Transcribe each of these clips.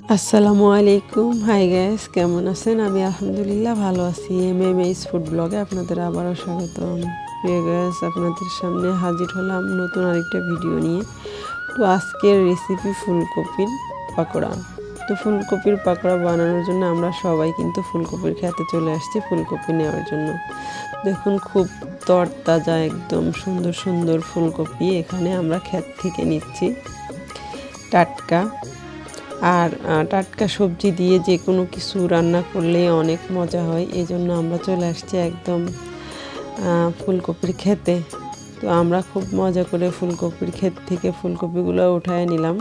আসসালামু আলাইকুম। High gas কেমন আছেন? আমি আলহামদুলিল্লাহ ভালো আছি। এম এম এইচ ফুড ব্লগে আপনাদের আবারও স্বাগতম। প্রিয় গ্যাস আপনাদের সামনে হাজির হলাম নতুন আরেকটা ভিডিও নিয়ে। তো আজকের রেসিপি ফুলকপির পাকোড়া। তো ফুলকপির পাকোড়া বানানোর জন্য আমরা সবাই কিন্তু ফুলকপির খেতে চলে আসছি ফুলকপি নেওয়ার জন্য। দেখুন, খুব তরতাজা, একদম সুন্দর সুন্দর ফুলকপি এখানে আমরা ক্ষেত থেকে নিচ্ছি। টাটকা। আর টাটকা সবজি দিয়ে যে কোনো কিছু রান্না করলে অনেক মজা হয়। এই জন্য আমরা চলে আসছি একদম ফুলকপির খেতে তো আমরা খুব মজা করে ফুলকপির ক্ষেত থেকে ফুলকপিগুলো উঠায় নিলাম।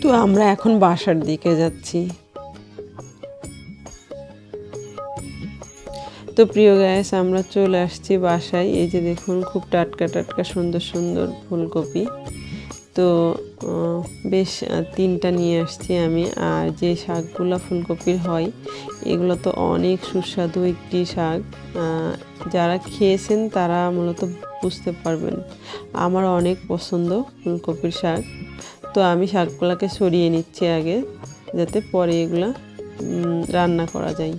তো আমরা এখন বাসার দিকে যাচ্ছি। তো প্রিয় গ্যাস আমরা চলে আসছি বাসায়। এই যে দেখুন, খুব টাটকা টাটকা সুন্দর সুন্দর ফুলকপি। তো বেশ তিনটা নিয়ে আসছি আমি। আর যে শাকগুলো ফুলকপির হয়, এগুলো তো অনেক সুস্বাদু একটি শাক। যারা খেয়েছেন তারা মূলত বুঝতে পারবেন, আমার অনেক পছন্দ ফুলকপির শাক। তো আমি শাকগুলোকে সরিয়ে নিচ্ছি আগে, যাতে পরে এগুলা রান্না করা যায়।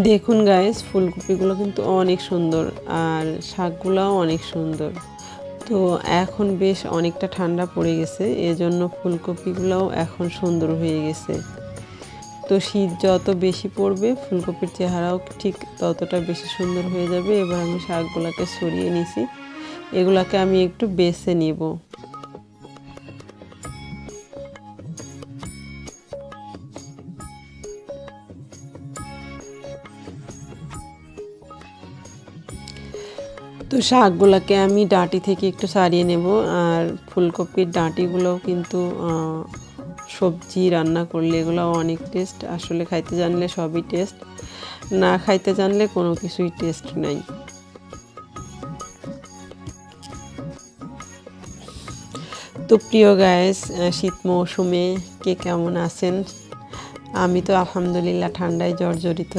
দেখুন গায়েস ফুলকপিগুলো কিন্তু অনেক সুন্দর আর শাকগুলোও অনেক সুন্দর। তো এখন বেশ অনেকটা ঠান্ডা পড়ে গেছে, এজন্য ফুলকপিগুলোও এখন সুন্দর হয়ে গেছে। তো শীত যত বেশি পড়বে, ফুলকপির চেহারাও ঠিক ততটা বেশি সুন্দর হয়ে যাবে। এবার আমি শাকগুলোকে সরিয়ে নিছি, এগুলাকে আমি একটু বেছে নিব। তো শাকগুলোকে আমি ডাঁটি থেকে একটু সারিয়ে নেব আর ফুলকপির ডাঁটিগুলোও কিন্তু সবজি রান্না করলে এগুলো অনেক টেস্ট আসলে খাইতে জানলে সবই টেস্ট না খাইতে জানলে কোনো কিছুই টেস্ট নাই। তো প্রিয় গায়েস শীত মৌসুমে কে কেমন আছেন? আমি তো আলহামদুলিল্লাহ ঠান্ডায় জর্জরিত।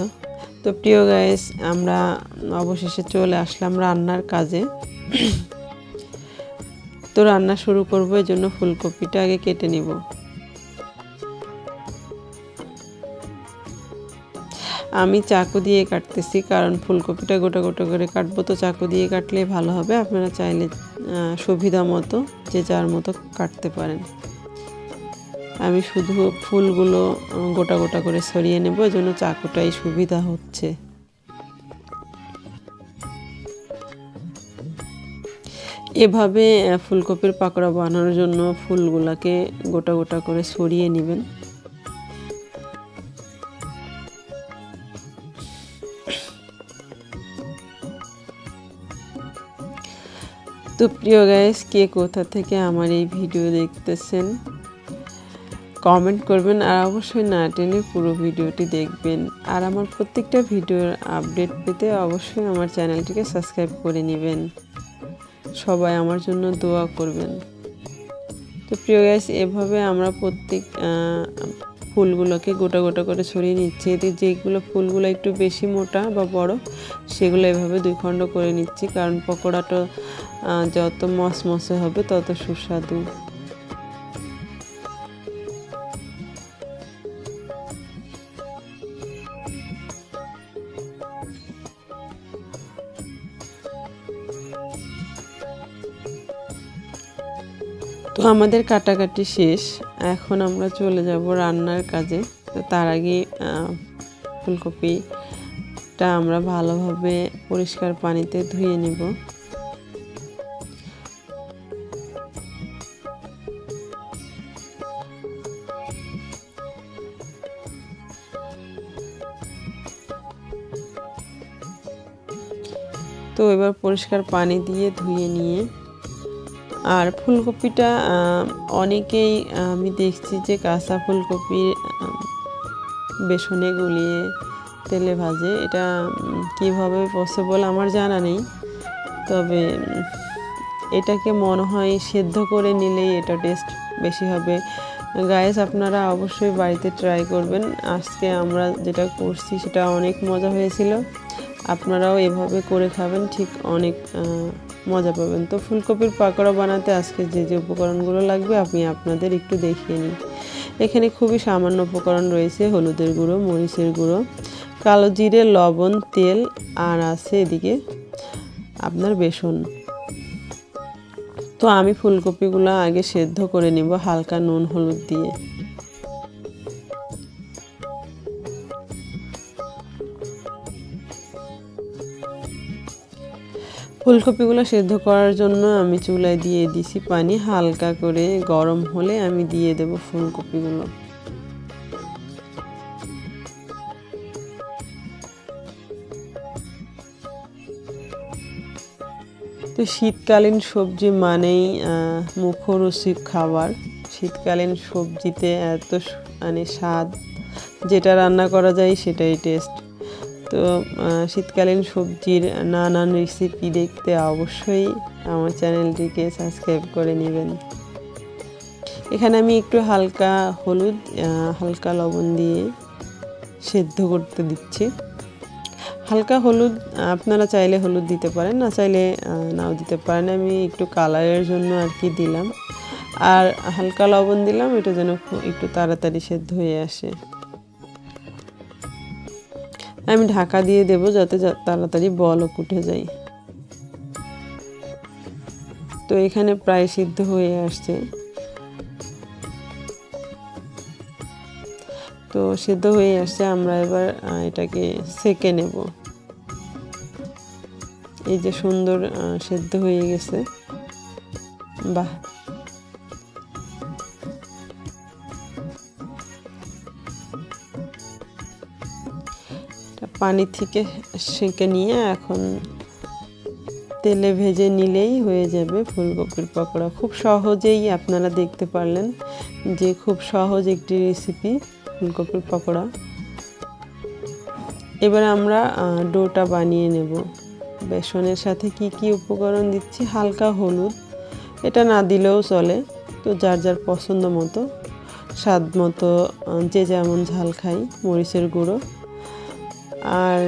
তো প্রিয় গাইস আমরা অবশেষে চলে আসলাম রান্নার কাজে। তো রান্না শুরু করব, এই জন্য ফুলকপিটা আগে কেটে নিব। আমি চাকু দিয়ে কাটতেছি, কারণ ফুলকপিটা গোটা গোটা করে কাটবো, তো চাকু দিয়ে কাটলে ভালো হবে। আপনারা চাইলে সুবিধা মতো যে যার মতো কাটতে পারেন। আমি শুধু ফুলগুলো গোটা গোটা করে সরিয়ে নেব জন্য চাকুটাই সুবিধা হচ্ছে। এভাবে ফুলকপির পাকোড়া বানানোর জন্য ফুলগুলাকে গোটা গোটা করে সরিয়ে নেবেন। তো প্রিয় গাইস কে কোথা থেকে আমার এই ভিডিও দেখতেছেন? কমেন্ট করবেন আর অবশ্যই না টেনে পুরো ভিডিওটি দেখবেন। আর আমার প্রত্যেকটা ভিডিওর আপডেট পেতে অবশ্যই আমার চ্যানেলটিকে সাবস্ক্রাইব করে নেবেন। সবাই আমার জন্য দোয়া করবেন। তো প্রিয় গ্যাস এভাবে আমরা প্রত্যেক ফুলগুলোকে গোটা গোটা করে ছড়িয়ে নিচ্ছি। এতে যেগুলো ফুলগুলো একটু বেশি মোটা বা বড়, সেগুলো এভাবে দুই খণ্ড করে নিচ্ছি। কারণ পকোড়াটা যত মসমসে হবে তত সুস্বাদু। তো আমাদের কাটাকাটি শেষ। এখন আমরা চলে যাব রান্নার কাজে। তো তার আগে ফুলকপিটা আমরা ভালোভাবে পরিষ্কার পানিতে ধুয়ে নেব। তো এবার পরিষ্কার পানি দিয়ে ধুয়ে নিয়ে আর ফুলকপিটা অনেকেই, আমি দেখছি যে কাঁচা ফুলকপি বেসনে গুলিয়ে তেলে ভাজে। এটা কীভাবে পসিবল আমার জানা নেই। তবে এটাকে মনে হয় সেদ্ধ করে নিলেই এটা টেস্ট বেশি হবে। গায়েস আপনারা অবশ্যই বাড়িতে ট্রাই করবেন। আজকে আমরা যেটা করছি, সেটা অনেক মজা হয়েছিল। আপনারাও এভাবে করে খাবেন, ঠিক অনেক মজা পাবেন। তো ফুলকপির পাকোড়া বানাতে আজকে যে যে উপকরণগুলো লাগবে আমি আপনাদের একটু দেখিয়ে নিই। এখানে খুবই সামান্য উপকরণ রয়েছে হলুদের গুঁড়ো, মরিচের গুঁড়ো, কালো জিরে, লবণ, তেল আর আছে এদিকে আপনার বেসন। তো আমি ফুলকপিগুলো আগে সেদ্ধ করে নিব হালকা নুন, হলুদ দিয়ে। ফুলকপিগুলো সেদ্ধ করার জন্য আমি চুলায় দিয়ে দিছি পানি। হালকা করে গরম হলে আমি দিয়ে দেব ফুলকপিগুলো। তো শীতকালীন সবজি মানেই আহ, মুখরোচক খাবার। শীতকালীন সবজিতে এত মানে স্বাদ যেটা রান্না করা যায় সেটাই টেস্ট তো শীতকালীন সবজির নানান রেসিপি দেখতে অবশ্যই আমার চ্যানেলটিকে সাবস্ক্রাইব করে নেবেন। এখানে আমি একটু হালকা হলুদ হালকা লবণ দিয়ে সেদ্ধ করতে দিচ্ছি। হালকা হলুদ, আপনারা চাইলে হলুদ দিতে পারেন, না চাইলে নাও দিতে পারেন। আমি একটু কালারের জন্য আর কি দিলাম। আর হালকা লবণ দিলাম, এটা যেন একটু তাড়াতাড়ি সেদ্ধ হয়ে আসে। আমি ঢাকা দিয়ে দেব যাতে তাড়াতাড়ি বলক উঠে যায় তো এখানে প্রায় সিদ্ধ হয়ে আসছে। তো সিদ্ধ হয়ে আসছে, আমরা এবার এটাকে সেকে নেব। এই যে সুন্দর সেদ্ধ হয়ে গেছে। বাহ! পানি থেকে সেঁকে নিয়ে এখন তেলে ভেজে নিলেই হয়ে যাবে ফুলকপির পকোড়া। খুব সহজেই আপনারা দেখতে পারলেন যে খুব সহজ একটি রেসিপি ফুলকপির পকোড়া। এবার আমরা ডোটা বানিয়ে নেব। বেসনের সাথে কি কি উপকরণ দিচ্ছি? হালকা হলুদ। এটা না দিলেও চলে, তো যার যার পছন্দ মতো। স্বাদ মতো যে যেমন ঝাল খাই, মরিচের গুঁড়ো। আর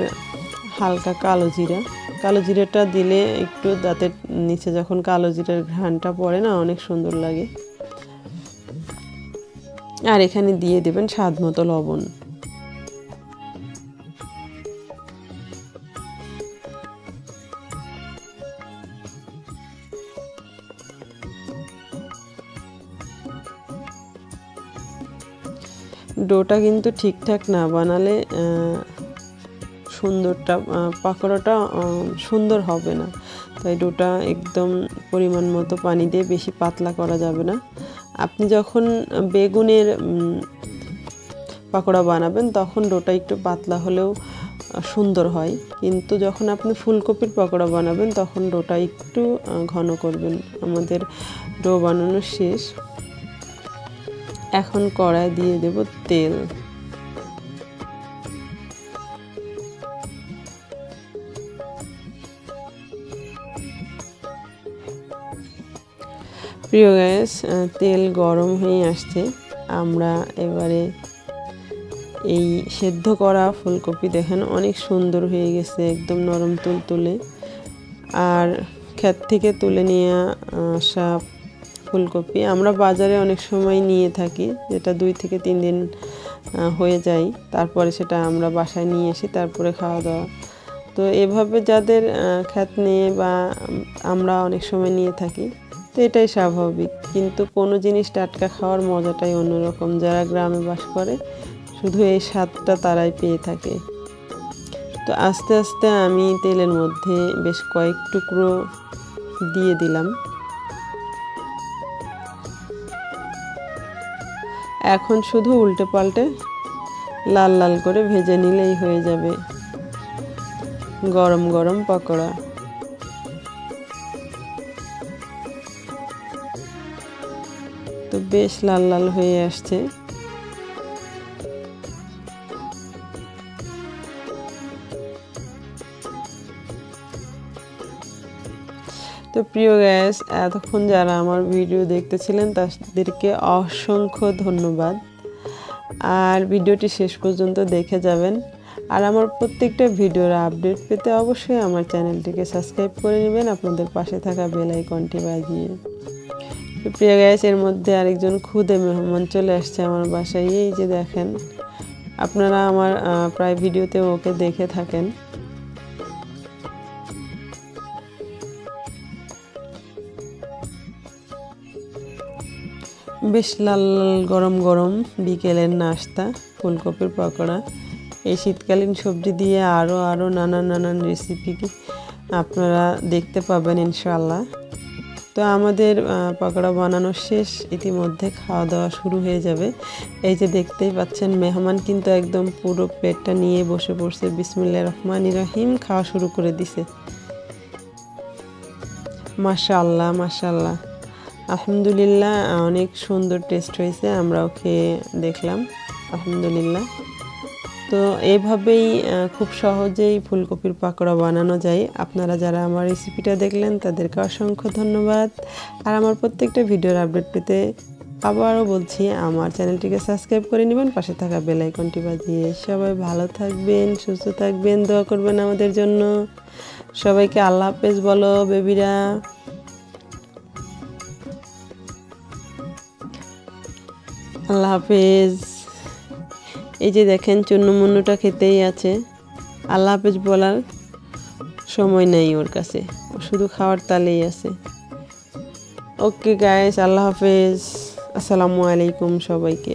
হালকা কালো জিরা। কালো জিরাটা দিলে একটু দাঁতের নিচে যখন কালো জিরার ঘ্রাণটা পড়ে না, অনেক সুন্দর লাগে। আর এখানে দিয়ে দেবেন স্বাদ মতো লবণ। ডোটা কিন্তু ঠিকঠাক না, বানালে সুন্দরটা পাকোড়াটা সুন্দর হবে না। তাই ডোটা একদম পরিমাণ মতো পানি দিয়ে বেশি পাতলা করা যাবে না। আপনি যখন বেগুনের পাকোড়া বানাবেন, তখন ডোটা একটু পাতলা হলেও সুন্দর হয়। কিন্তু যখন আপনি ফুলকপির পকোড়া বানাবেন, তখন ডোটা একটু ঘন করবেন। আমাদের ডো বানানো শেষ। এখন কড়াই দিয়ে দেব তেল। প্রিয় গ্যাস তেল গরম হয়ে আসছে। আমরা এবারে এই সেদ্ধ করা ফুলকপি দেখেন, অনেক সুন্দর হয়ে গেছে, একদম নরম তুলতুলে আর ক্ষেত থেকে তুলে নিয়ে আসা ফুলকপি আমরা বাজারে অনেক সময় নিয়ে থাকি, যেটা দুই থেকে তিন দিন হয়ে যায়। তারপরে সেটা আমরা বাসায় নিয়ে আসি, তারপরে খাওয়া দাওয়া। তো এভাবে যাদের ক্ষেত নিয়ে বা আমরা অনেক সময় নিয়ে থাকি তো এটাই স্বাভাবিক। কিন্তু কোনো জিনিস টাটকা খাওয়ার মজাটাই অন্যরকম। যারা গ্রামে বাস করে, শুধু এই স্বাদটা তারাই পেয়ে থাকে। তো আস্তে আস্তে আমি তেলের মধ্যে বেশ কয়েক টুকরো দিয়ে দিলাম। এখন শুধু উল্টে পাল্টে লাল লাল করে ভেজে নিলেই হয়ে যাবে। গরম গরম পকোড়া। তো বেশ লাল লাল হয়ে আসছে। তো প্রিয় গ্যাস এতক্ষণ যারা আমার ভিডিও দেখতেছিলেন, তাদেরকে অসংখ্য ধন্যবাদ। আর ভিডিওটি শেষ পর্যন্ত দেখে যাবেন। আর আমার প্রত্যেকটা ভিডিওর আপডেট পেতে অবশ্যই আমার চ্যানেলটিকে সাবস্ক্রাইব করে নেবেন, আপনাদের পাশে থাকা বেল আইকনটি বাজিয়ে। প্রিয় গ্যাস এর মধ্যে আরেকজন খুদে মেহমান চলে আসছে আমার বাসায়। এই যে দেখেন, আপনারা আমার প্রায় ভিডিওতে ওকে দেখে থাকেন। বেশ লাল গরম গরম বিকেলের নাস্তা, ফুলকপির পকোড়া। এই শীতকালীন সবজি দিয়ে আরও আরও নানান নানান রেসিপি আপনারা দেখতে পাবেন ইনশাল্লাহ তো আমাদের পকোড়া বানানো শেষ। ইতিমধ্যে খাওয়া দাওয়া শুরু হয়ে যাবে। এই যে দেখতেই পাচ্ছেন, মেহমান কিন্তু একদম পুরো প্লেটটা নিয়ে বসে পড়ছে। বিসমুল্লাহ রহমান রহিম, খাওয়া শুরু করে দিছে। মাশাল্লাহ মাশাল্লাহ আলহামদুলিল্লাহ, অনেক সুন্দর টেস্ট হয়েছে, আমরাও খেয়ে দেখলাম। আলহামদুলিল্লাহ। তো এইভাবেই খুব সহজেই ফুলকপির পাকোড়া বানানো যায়। আপনারা যারা আমার রেসিপিটা দেখলেন, তাদেরকে অসংখ্য ধন্যবাদ। আর আমার প্রত্যেকটা ভিডিওর আপডেট পেতে আবারও বলছি, আমার চ্যানেলটিকে সাবস্ক্রাইব করে নেবেন, পাশে থাকা বেল আইকনটি বাজিয়ে সবাই ভালো থাকবেন, সুস্থ থাকবেন, দোয়া করবেন আমাদের জন্য। সবাইকে আল্লাহ হাফেজ বলো, বেবিরা। আল্লাহ হাফেজ। এই যে দেখেন চুন্ন মুন্নুটা খেতেই আছে। আল্লাহ হাফেজ বলার সময় নেই ওর কাছে। ও শুধু খাওয়ার তালেই আছে। ওকে গায়েস আল্লাহ হাফেজ। আসসালামু আলাইকুম সবাইকে।